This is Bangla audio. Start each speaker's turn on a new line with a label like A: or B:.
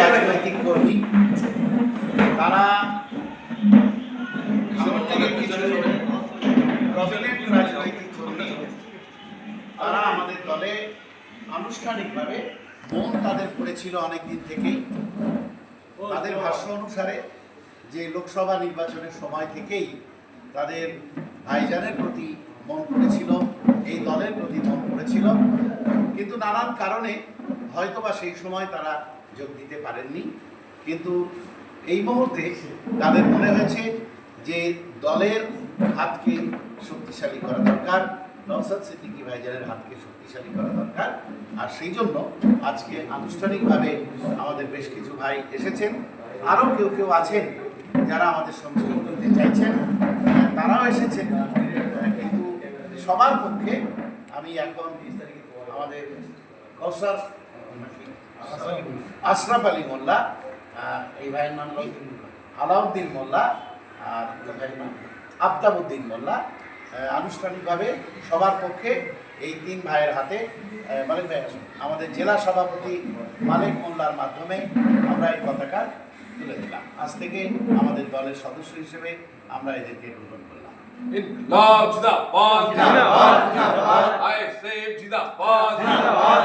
A: রাজনৈতিক কর্মী। তারা রাজনৈতিক কর্মী। তারা আমাদের দলে আনুষ্ঠানিকভাবে মন তাদের পড়েছিল অনেক দিন থেকেই। তাদের ভাষ্য অনুসারে যে লোকসভা নির্বাচনের সময় থেকেই তাদের ভাইজানের প্রতি মন পড়েছিল এই দলের প্রতি মন পড়েছিল কিন্তু নানান কারণে হয়তোবা সেই সময় তারা যোগ দিতে পারেননি। কিন্তু এই মুহূর্তে তাদের মনে হয়েছে যে দলের হাতকে শক্তিশালী করা দরকার নওসাদ সিদ্দিকী ভাইজানের হাতকে শক্তিশালী করা দরকার। আর সেই জন্য আজকে আনুষ্ঠানিকভাবে আমাদের বেশ কিছু ভাই এসেছেন। আরও কেউ কেউ আছেন যারা আমাদের সঙ্গে করতে চাইছেন। তারাও এসেছেন। কিন্তু সবার পক্ষে আমি এখন আমাদের কৌশল আশরাফ আলী মোল্লা এই ভাইয়ের নাম আলাউদ্দিন মোল্লা আর ভাইয়ের নাম আফতাবুদ্দিন মোল্লা আনুষ্ঠানিকভাবে সবার পক্ষে এই তিন ভাইয়ের হাতে মালিক ভাই আমাদের জেলা সভাপতি মালিক মোল্লার মাধ্যমে আমরা এই পতাকা তুলে দিলাম আজ থেকে আমাদের দলের সদস্য হিসেবে আমরা এদেরকে গ্রহণ করলাম
B: I save Jidabad. Jidabad.